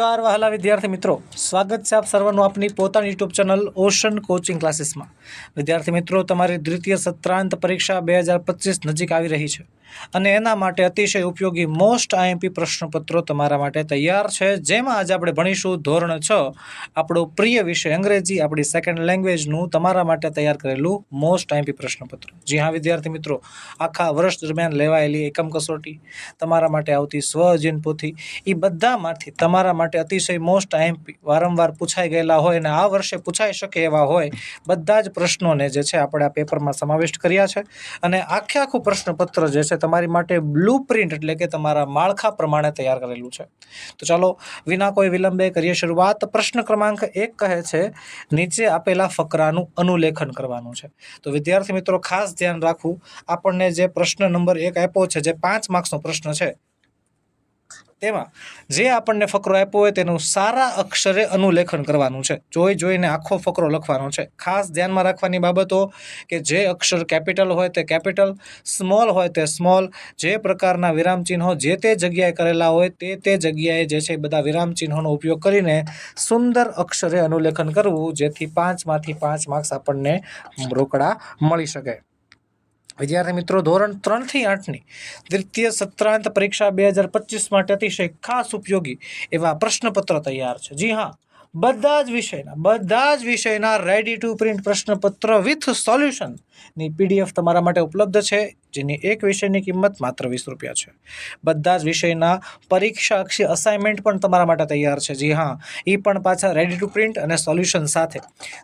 નમસ્કાર, વહાલા વિદ્યાર્થી મિત્રો. સ્વાગત છે આપ સર્વનું આપની પોતાની યુટ્યુબ ચેનલ ઓશન કોચિંગ ક્લાસીસમાં વિદ્યાર્થી મિત્રો, તમારી દ્વિતીય સત્રાંત પરીક્ષા બે હજાર પચીસ નજીક આવી રહી છે. અને એના માટે અતિશય ઉપયોગી મોસ્ટ આઈએમપી પ્રશ્નપત્રો તમારા માટે તૈયાર છે. જેમાં આજે આપણે ભણીશું ધોરણ છ. આપણો પ્રિય વિષય અંગ્રેજી, આપણી સેકન્ડ લેંગ્વેજનું તમારા માટે તૈયાર કરેલું મોસ્ટ આઈએમપી પ્રશ્નપત્ર. જી હા, વિદ્યાર્થી મિત્રો, આખા વર્ષ દરમિયાન લેવાયેલી એકમ કસોટી, તમારા માટે આવતી સ્વ પોથી એ બધામાંથી તમારા માટે અતિશય મોસ્ટ આઈએમપી વારંવાર પૂછાઈ ગયેલા હોય અને આ વર્ષે પૂછાઈ શકે એવા હોય, બધા જ પ્રશ્નોને જે છે, આપણે આ પેપરમાં સમાવિષ્ટ કર્યા છે. અને આખે આખું પ્રશ્નપત્ર જે છે તમારી માટે બ્લુ પ્રિન્ટ એટલે કે તમારા માળખા પ્રમાણે તૈયાર કરેલું છે. તો ચાલો, વિના કોઈ વિલંબે કરીએ શરૂઆત. પ્રશ્ન ક્રમાંક એક કહે છે, નીચે આપેલા ફકરાનું અનુલેખન કરવાનું છે. તો વિદ્યાર્થી મિત્રો, ખાસ ધ્યાન રાખવું. આપણને જે પ્રશ્ન નંબર એક આપ્યો છે, જે પાંચ માર્ક્સનો પ્રશ્ન છે તેમાં જે આપણને ફકરો આપ્યો હોય તેનું સારા અક્ષરે અનુલેખન કરવાનું છે. જોઈ જોઈને આખો ફકરો લખવાનો છે. ખાસ ધ્યાનમાં રાખવાની બાબતો કે જે અક્ષર કેપિટલ હોય તે કેપિટલ, સ્મોલ હોય તે સ્મોલ, જે પ્રકારના વિરામચિહ્નો જે તે જગ્યાએ કરેલા હોય તે તે જગ્યાએ જે છે બધા વિરામચિહ્નોનો ઉપયોગ કરીને સુંદર અક્ષરે અનુલેખન કરવું, જેથી પાંચમાંથી પાંચ માર્ક્સ આપણને રોકડા મળી શકે. વિદ્યાર્થી મિત્રો, ધોરણ ત્રણથી આઠની દ્વિતીય સત્રાંત પરીક્ષા બે હજાર પચીસ માટે અતિશય ખાસ ઉપયોગી એવા પ્રશ્નપત્ર તૈયાર છે. જી હા, બધા જ વિષયના, બધા જ વિષયના રેડી ટુ પ્રિન્ટ પ્રશ્નપત્ર વિથ સોલ્યુશનની પીડીએફ તમારા માટે ઉપલબ્ધ છે. જેની એક વિષયની કિંમત માત્ર વીસ રૂપિયા છે. બધા જ વિષયના પરીક્ષાક્ષી અસાઇનમેન્ટ પણ તમારા માટે તૈયાર છે. જી હા એ પણ પાછા રેડી ટુ પ્રિન્ટ અને સોલ્યુશન સાથે.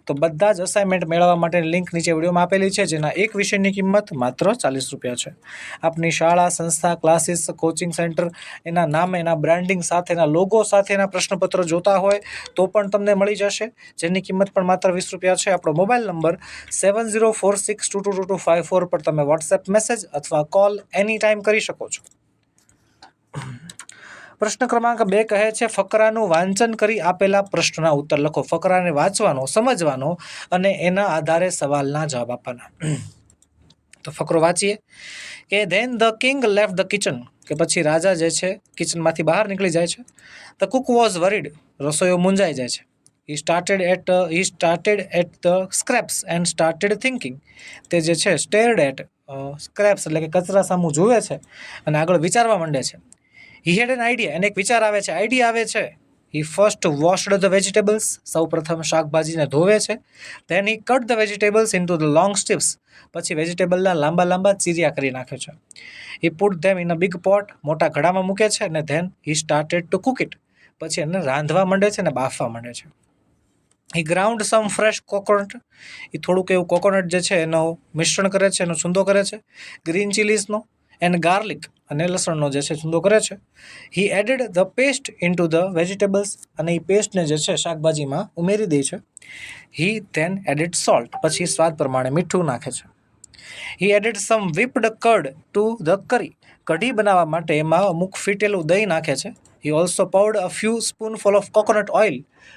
તો બધા જ અસાઇનમેન્ટ મેળવવા માટેની લિંક નીચે વિડીયોમાં આપેલી છે, જેના એક વિષયની કિંમત માત્ર ચાલીસ રૂપિયા છે. આપની શાળા, સંસ્થા ક્લાસીસ કોચિંગ સેન્ટર એના નામ, એના બ્રાન્ડિંગ સાથે, એના લોગો સાથેના પ્રશ્નપત્ર જોતા હોય તો પણ તમને મળી જશે. જેની કિંમત પણ માત્ર વીસ રૂપિયા છે. આપણો mobile number seven zero four six two two two two five four પર તમે વોટ્સએપ મેસેજ અથવા કોલ એની ટાઈમ કરી શકો છો. પ્રશ્ન ક્રમાંક બે કહે છે, ફકરાનું વાંચન કરી આપેલા પ્રશ્નના ઉત્તર લખો. ફકરાને વાંચવાનો, સમજવાનો અને એના આધારે સવાલના જવાબ આપવાના. તો ફકરો વાંચીએ. કે then the king left the kitchen કે પછી રાજા જે છે કિચનમાંથી બહાર નીકળી જાય છે. ધ કુક વોઝ વરીડ રસોઈઓ મૂંઝાઈ જાય છે. He started at he started at the scraps and started thinking તે જે છે સ્ટેર્ડ એટ સ્ક્રેપ્સ એટલે કે કચરા સામું જુએ છે અને આગળ વિચારવા માંડે છે. હી હેડ એન આઈડિયા એને એક વિચાર આવે છે. આઈડિયા આવે છે he first washed the vegetables સૌ પ્રથમ શાકભાજીને ધોવે છે then he cut the vegetables into the long strips પછી વેજીટેબલના લાંબા લાંબા ચીરિયા કરી નાખે છે. He put them in a big pot મોટા ઘડામાં મૂકે છે, અને then he started to cook it પછી એને રાંધવા માંડે છે અને બાફવા માંડે છે. એ ગ્રાઉન્ડ સમ ફ્રેશ કોકોનટ એ થોડુંક એવું કોકોનટ જે છે એનો મિશ્રણ કરે છે, એનો છૂંદો કરે છે. ગ્રીન ચીલીઝનો એન્ડ ગાર્લિક અને લસણનો જે છે છૂંદો કરે છે. He added the paste into the vegetables અને એ પેસ્ટને જે છે શાકભાજીમાં ઉમેરી દે છે. હી ધેન એડેડ સોલ્ટ પછી સ્વાદ પ્રમાણે મીઠું નાખે છે. He added some whipped curd to the curry કઢી બનાવવા માટે એમાં અમુક ફીટેલું દહીં નાખે છે. He also poured a few spoonful of coconut oil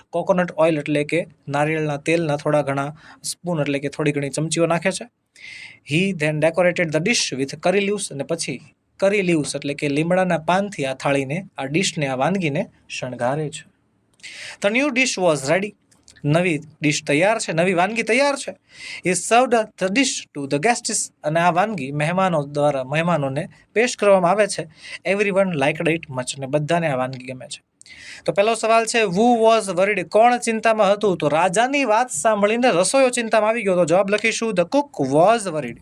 coconut oil એટલે કે નારિયેળના તેલના થોડા ઘણા સ્પૂન એટલે કે થોડી ઘણી ચમચીઓ નાખે છે. He then decorated the dish with curry leaves અને પછી કરી લીવ્સ એટલે કે લીમડાના પાનથી આ થાળીને, આ ડિશને આ વાનગીને શણગારે છે. The new dish was ready નવી ડિશ તૈયાર છે, નવી વાનગી તૈયાર છે. એ served the dish to the guests અને આ વાનગી મહેમાનો દ્વારા મહેમાનોને પેશ કરવામાં આવે છે. Everyone like it much અને બધાને આ વાનગી ગમે છે. તો પહેલો સવાલ છે વુ વોઝ વરીડ કોણ ચિંતામાં હતું? તો રાજાની વાત સાંભળીને રસોઈયો ચિંતામાં આવી ગયો. તો જવાબ લખીશું ધ કુક વોઝ વરીડ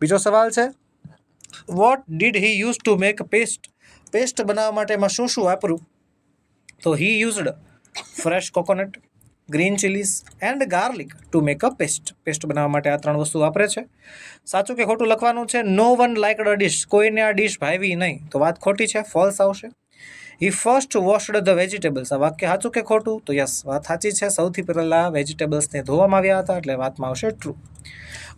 બીજો સવાલ છે what did he use to make paste paste બનાવવા માટે એમાં શું શું વાપર્યું? તો he used fresh coconut green chillies and garlic to make a paste. Paste બનાવવા માટે આ ત્રણ વસ્તુ વાપરે છે. સાચું કે ખોટું લખવાનું છે? No one like a dish કોઈને આ ડિશ ભાવી નહીં. તો વાત ખોટી છે? ફોલ્સ આવશે. He first washed the vegetables આ વાક્ય સાચું કે ખોટું? તો યસ વાત સાચી છે. સૌથી પહેલાં વેજીટેબલ્સને ધોવામાં આવ્યા હતા એટલે વાતમાં આવશે ટ્રુ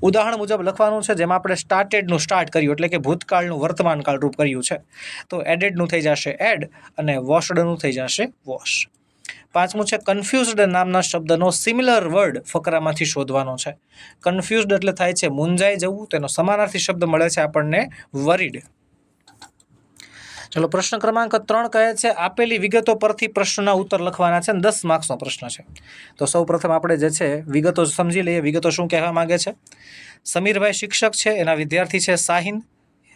ઉદાહરણ મુજબ લખવાનું છે, જેમાં આપણે સ્ટાર્ટેડનું સ્ટાર્ટ કર્યું એટલે કે ભૂતકાળનું વર્તમાનકાળ રૂપ કર્યું છે. તો એડેડનું થઈ જશે એડ અને વોશડનું થઈ જશે વોશ પાંચમું છે કન્ફ્યુઝડ નામના શબ્દનો સિમિલર વર્ડ ફકરામાંથી શોધવાનો છે. કન્ફ્યુઝડ એટલે થાય છે, મૂંઝાઈ જવું, તેનો સમાનાર્થી શબ્દ મળે છે આપણને વરીડ ચલો, પ્રશ્ન ક્રમાંક ત્રણ કહે છે, આપેલી વિગતો પરથી પ્રશ્નના ઉત્તર લખવાના છે દસ માર્ક્સનો પ્રશ્ન છે. તો સૌ પ્રથમ આપણે જે છે, વિગતો સમજી લઈએ. વિગતો શું કહેવા માંગે છે? સમીરભાઈ શિક્ષક છે, એના વિદ્યાર્થી છે સાહિન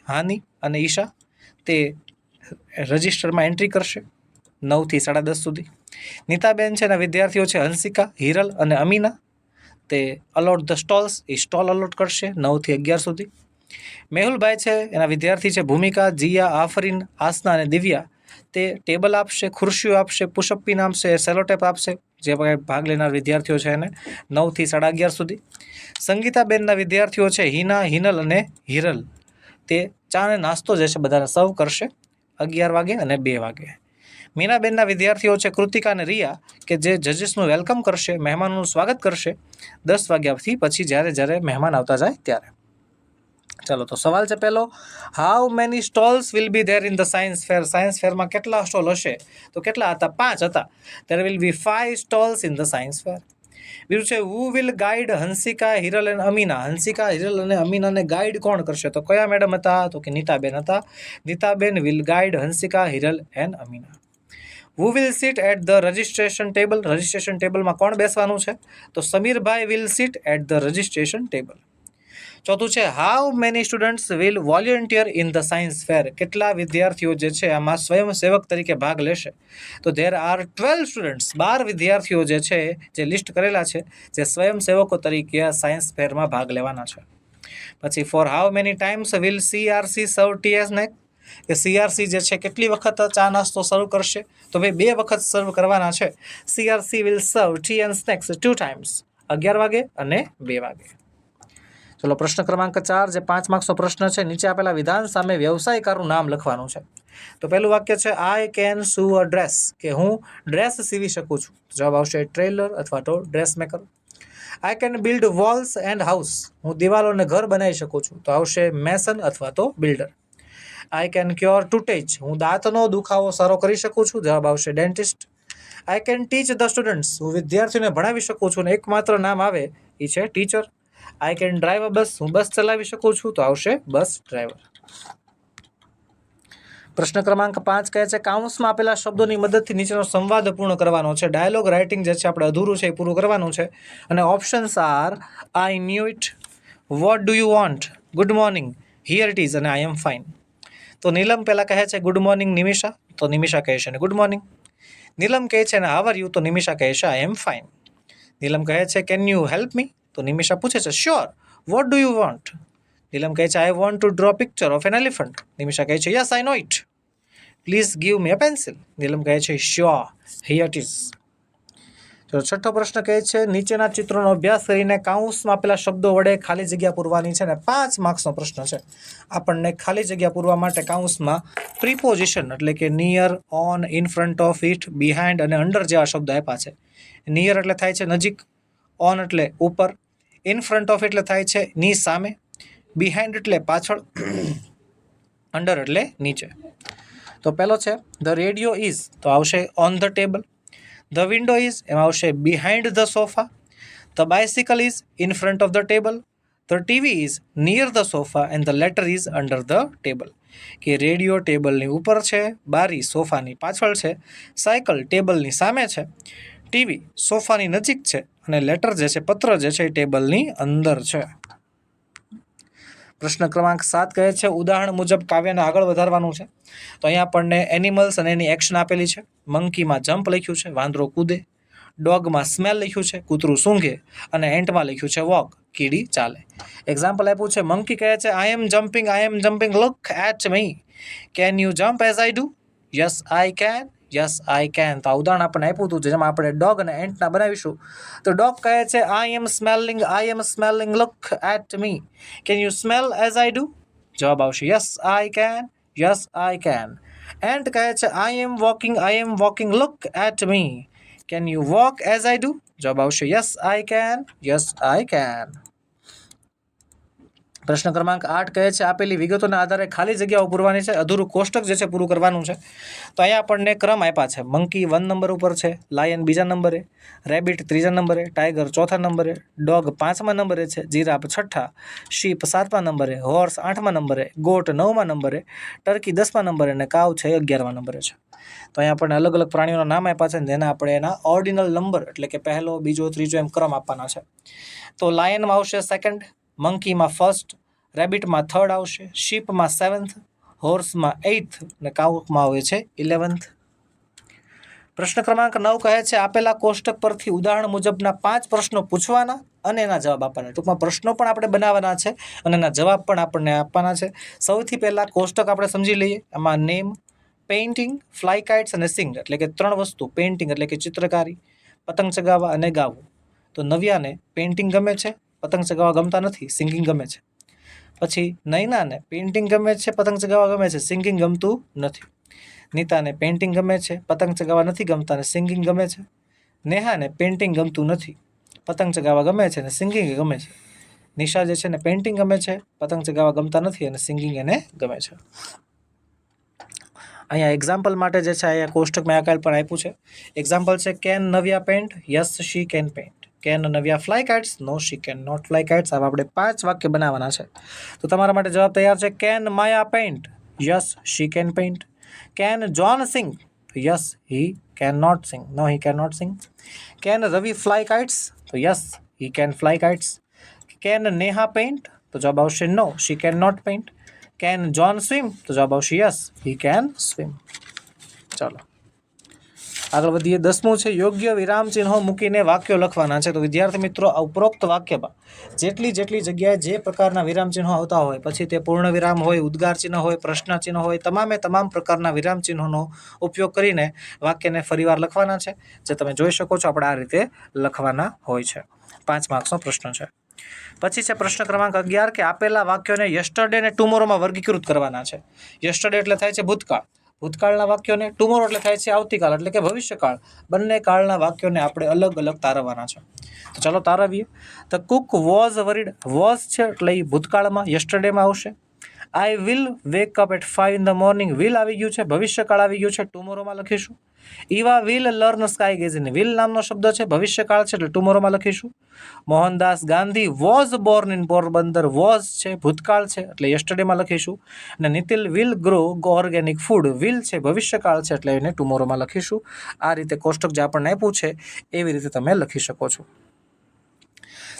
હાની અને ઈશા. તે રજિસ્ટરમાં એન્ટ્રી કરશે. નવથી સાડા દસ સુધી. નીતાબેન છે એના વિદ્યાર્થીઓ છે હંસિકા, હિરલ અને અમીના. તે અલોટ ધ સ્ટોલ્સ, એ સ્ટોલ અલોટ કરશે નવથી અગિયાર સુધી. મેહુલભાઈ છે, એના વિદ્યાર્થી છે ભૂમિકા, જીયા, આફરીન, આસના અને દિવ્યા. તે ટેબલ આપશે, ખુરશીઓ આપશે પુશઅપ પિન આપશે સેલોટેપ આપશે. જે ભાગ લેનાર વિદ્યાર્થીઓ છે એને નવથી સાડા અગિયાર સુધી. સંગીતાબેનના વિદ્યાર્થીઓ છે હિના, હિનલ અને હિરલ. તે ચા અને નાસ્તો જે છે બધાને સર્વ કરશે અગિયાર વાગે અને બે વાગે. મીનાબેનના વિદ્યાર્થીઓ છે કૃતિકા અને રિયા, કે જે જજીસનું વેલકમ કરશે, મહેમાનોનું સ્વાગત કરશે દસ વાગ્યાથી પછી જ્યારે જ્યારે મહેમાન આવતા જાય ત્યારે. ચાલો, તો સવાલ છે પહેલો how many stalls will be there in the science fair science ફેરમાં કેટલા સ્ટોલ હશે? તો કેટલા હતા? પાંચ હતા. ત્યારે will be five stalls in the science fair બીજું છે who will guide Hansika, Hiral અને અમીના? હંસિકા, હિરલ અને અમીનાને ગાઈડ કોણ કરશે? તો કયા મેડમ હતા? તો કે નીતાબેન હતા. Neetaben will guide Hansika, Hiral and Amina. Who will sit at the registration table registration ટેબલમાં કોણ બેસવાનું છે? તો Samirbhai will sit at the registration table ચોથું છે how many students will volunteer in the science fair કેટલા વિદ્યાર્થીઓ જે છે આમાં સ્વયંસેવક તરીકે ભાગ લેશે? તો ધેર આર ટ્વેલ્વ સ્ટુડન્ટ્સ બાર વિદ્યાર્થીઓ જે છે, જે લિસ્ટ કરેલા છે, જે સ્વયંસેવકો તરીકે સાયન્સ ફેરમાં ભાગ લેવાના છે. પછી for how many times will CRC serve tea snacks કે સીઆરસી જે છે કેટલી વખત ચા નાસ્તો સર્વ કરશે? તો ભાઈ, બે વખત સર્વ કરવાના છે. CRC will serve tea and snacks two times અગિયાર વાગે અને બે વાગે. ચલો, પ્રશ્ન ક્રમાંક ચાર જે પાંચ માર્ક્સનો પ્રશ્ન છે, નીચે આપેલા વિધાન સામે વ્યવસાયકારનું નામ લખવાનું છે. તો પહેલું વાક્ય છે આઈ કેન સુ અ ડ્રેસ કે હું ડ્રેસ સીવી શકું છું. જવાબ આવશે ટ્રેલર અથવા તો dress maker I can build walls and house હું દિવાલોને ઘર બનાવી શકું છું. તો આવશે મેસન અથવા તો builder I can cure toothache હું દાંતનો દુખાવો સારો કરી શકું છું? જવાબ આવશે dentist I can teach the students હું વિદ્યાર્થીઓને ભણાવી શકું છું અને એકમાત્ર નામ આવે એ છે teacher I can drive a bus હું બસ ચલાવી શકું છું? તો આવશે બસ ડ્રાઈવર પ્રશ્ન ક્રમાંક પાંચ કહે છે, કાઉન્સમાં આપેલા શબ્દોની મદદથી નીચેનો સંવાદ પૂર્ણ કરવાનો છે. ડાયલોગ રાઇટિંગ જે છે, આપણે અધૂરું છે, એ પૂરું કરવાનું છે. અને options are I knew it what do you want good morning here it is અને આઈ એમ ફાઇન તો નીલમ પહેલાં કહે છે ગુડ મોર્નિંગ નિમિષા. તો નિમિષા કહે છે ને ગુડ મોર્નિંગ નીલમ કહે છે ને હાવર યુ તો નિમિષા કહે છે આઈ એમ ફાઇન નીલમ કહે છે કેન યુ હેલ્પ મી તો નિમિષા પૂછે છે sure what do you want Neelam કહે છે I want to draw picture of an elephant Nimisha કહે છે yes I know it please give me a pencil Neelam કહે છે શ્યોર હિયર ઇટ ઇઝ છઠ્ઠો પ્રશ્ન કહે છે, નીચેના ચિત્રોનો અભ્યાસ કરીને કાઉન્સમાં આપેલા શબ્દો વડે ખાલી જગ્યા પૂરવાની છે ને પાંચ માર્ક્સનો પ્રશ્ન છે. આપણને ખાલી જગ્યા પૂરવા માટે કાઉન્સમાં પ્રિપોઝિશન એટલે કે near on in front of it behind અને અંડર જેવા શબ્દ આપ્યા છે. નિયર એટલે થાય છે નજીક ઓન એટલે ઉપર ઇન ફ્રન્ટ ઓફ એટલે થાય છે ની સામે બિહાઇન્ડ એટલે પાછળ અંડર એટલે નીચે. તો પહેલો છે ધ રેડિયો ઇઝ તો આવશે on the table the window is એમાં આવશે behind the sofa the bicycle is in front of the table the TV is near the sofa and the letter is under the table કે radio ટેબલની ઉપર છે, બારી સોફાની પાછળ છે, cycle ટેબલની સામે છે ટીવી સોફાની નજીક છે અને લેટર જે છે, પત્ર જે છે એ ટેબલની અંદર છે. પ્રશ્ન ક્રમાંક સાત કહે છે, ઉદાહરણ મુજબ કાવ્યને આગળ વધારવાનું છે. તો અહીંયા આપણને એનિમલ્સ અને એની એક્શન આપેલી છે. મંકીમાં જમ્પ લખ્યું છે, વાંદરો કૂદે. ડોગમાં સ્મેલ લખ્યું છે, કૂતરું સૂંઘે. અને એન્ટમાં લખ્યું છે વોક કીડી ચાલે. એક્ઝામ્પલ આપ્યું છે મંકી કહે છે I am jumping I am jumping look at me can you jump as I do yes I can yes I can તો આ ઉદાહરણ આપણને આપ્યું હતું જેમાં આપણે ડોગ અને એન્ટના બનાવીશું. તો ડોગ કહે છે I am smelling I am smelling look at me can you smell as I do જવાબ આવશે yes I can yes I can ant કહે છે I am walking I am walking look at me can you walk as I do જવાબ આવશે yes I can yes I can પ્રશ્ન ક્રમાંક આઠ કહે છે, આપેલી વિગતોના આધારે ખાલી જગ્યાઓ પૂરવાની છે, અધૂરું કોષ્ટક જે છે પૂરું કરવાનું છે. તો અહીંયા આપણને ક્રમ આપ્યા છે, મંકી વન નંબર ઉપર છે, લાયન બીજા નંબરે, રેબિટ ત્રીજા નંબરે, ટાઈગર ચોથા નંબરે, ડોગ પાંચમા નંબરે છે, જીરાફ છઠ્ઠા, શીપ સાતમા નંબરે, હોર્સ આઠમા નંબરે, ગોટ નવમા નંબરે, ટર્કી દસમા નંબરે અને કાવ છે, અગિયારમા નંબરે છે. તો અહીંયા આપણને અલગ અલગ પ્રાણીઓના નામ આપ્યા છે જેના આપણે એના ઓર્ડિનલ નંબર એટલે કે પહેલો, બીજો, ત્રીજો એમ ક્રમ આપવાના છે. તો લાયનમાં આવશે સેકન્ડ મંકીમાં ફર્સ્ટ રેબિટમાં થર્ડ આવશે શીપમાં સેવન્થ હોર્સમાં એઇથ અને કાઉમાં આવે છે ઇલેવન્થ પ્રશ્ન ક્રમાંક નવ કહે છે, આપેલા કોષ્ટક પરથી ઉદાહરણ મુજબના પાંચ પ્રશ્નો પૂછવાના અને એના જવાબ આપવાના. ટૂંકમાં પ્રશ્નો પણ આપણે બનાવવાના છે અને એના જવાબ પણ આપણને આપવાના છે. સૌથી પહેલાં કોષ્ટક આપણે સમજી લઈએ. આમાં નેમ પેઇન્ટિંગ ફ્લાય કાઇટ્સ અને સિંગ એટલે કે ત્રણ વસ્તુ. પેઇન્ટિંગ એટલે કે ચિત્રકારી, પતંગ ચગાવવા અને ગાવું. તો નવ્યાને પેઇન્ટિંગ ગમે છે, પતંગ ચગાવવા ગમતા નથી સિંગિંગ ગમે છે. પછી નૈનાને પેઇન્ટિંગ ગમે છે, પતંગ ચગાવવા ગમે છે સિંગિંગ ગમતું નથી. નીતાને પેઇન્ટિંગ ગમે છે, પતંગ ચગાવવા નથી ગમતા અને સિંગિંગ ગમે છે. નેહાને પેઇન્ટિંગ ગમતું નથી, પતંગ ચગાવવા ગમે છે અને સિંગિંગ ગમે છે. નિશા જે છે ને પેઇન્ટિંગ ગમે છે, પતંગ ચગાવવા ગમતા નથી અને સિંગિંગ એને ગમે છે. અહીંયા એક્ઝામ્પલ માટે જે છે, અહીંયા કોષ્ટક મેં આકાલ પણ આપ્યું છે. એક્ઝામ્પલ છે, can Navya paint yes she can paint can Navya fly kites no she can not fly kites આવા આપણે પાંચ વાક્ય બનાવવાના છે તો તમારા માટે જવાબ તૈયાર છે can Maya paint yes she can paint can John sing yes he can not sing no he can not sing can Ravi fly kites તો yes he can fly kites can Neha paint તો જવાબ આવશે no she can not paint can John swim તો જવાબ આવશે yes he can swim ચાલો આગળ વધીએ. દસમું છે, યોગ્ય વિરામ ચિહ્નો મૂકીને વાક્યો લખવાના છે. તો વિદ્યાર્થી મિત્રો ઉપરોક્ત વાક્યમાં જેટલી જેટલી જગ્યાએ જે પ્રકારના વિરામ ચિહ્નો આવતા હોય, પછી તે પૂર્ણ વિરામ હોય, ઉદ્ગાર ચિહ્ન હોય, પ્રશ્ન ચિહ્ન હોય, તમામે તમામ પ્રકારના વિરામ ચિહ્નોનો ઉપયોગ કરીને વાક્યને ફરીવાર લખવાના છે. જે તમે જોઈ શકો છો, આપણે આ રીતે લખવાના હોય છે. પાંચ માર્ક્સનો પ્રશ્ન છે. પછી છે, પ્રશ્ન ક્રમાંક અગિયાર કે આપેલા વાક્યોને યસ્ટરડે અને ટુમોરોમાં વર્ગીકૃત કરવાના છે. યસ્ટરડે એટલે થાય છે ભૂતકાળ. ભૂતકાળના વાક્યોને ટુમોરો એટલે થાય છે આવતીકાલ એટલે કે ભવિષ્યકાળ. બંને કાળના વાક્યોને આપણે અલગ અલગ તારવવાના છે. તો ચાલો તારવીએ. The cook was worried was છે એટલે એ ભૂતકાળમાં યસ્ટરડેમાં આવશે. I will wake up at five in the morning will આવી ગયું છે. ભવિષ્યકાળ આવી ગયું છે. ટુમોરોમાં લખીશું. Eva will learn sky gazing will નામનો શબ્દ છે. ભવિષ્યકાળ છે. એટલે ટુમોરોમાં લખીશું. Mohandas Gandhi was born in Porbandar. Was છે. ભૂતકાળ છે. એટલે યસ્ટરડેમાં લખીશું. અને Nitil will grow organic food will છે. ભવિષ્યકાળ છે. એટલે એને ટુમોરોમાં લખીશું. આ રીતે કોષ્ટક જે આપણને આપ્યું છે, એવી રીતે તમે લખી શકો છો.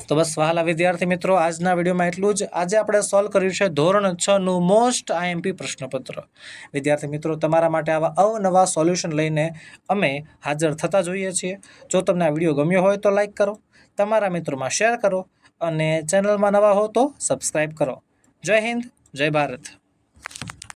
તો બસ વહાલા વિદ્યાર્થી મિત્રો, આજના વિડીયોમાં એટલું જ. આજે આપણે સોલ્વ કર્યું છે ધોરણ છ નું મોસ્ટ આઈએમપી પ્રશ્નપત્ર. વિદ્યાર્થી મિત્રો, તમારા માટે આવા અવનવા સોલ્યુશન લઈને અમે હાજર થતા જોઈએ છીએ. જો તમને આ વીડિયો ગમ્યો હોય તો લાઈક કરો, તમારા મિત્રોમાં શેર કરો અને ચેનલમાં નવા હો તો સબસ્ક્રાઈબ કરો. જય હિન્દ, જય ભારત.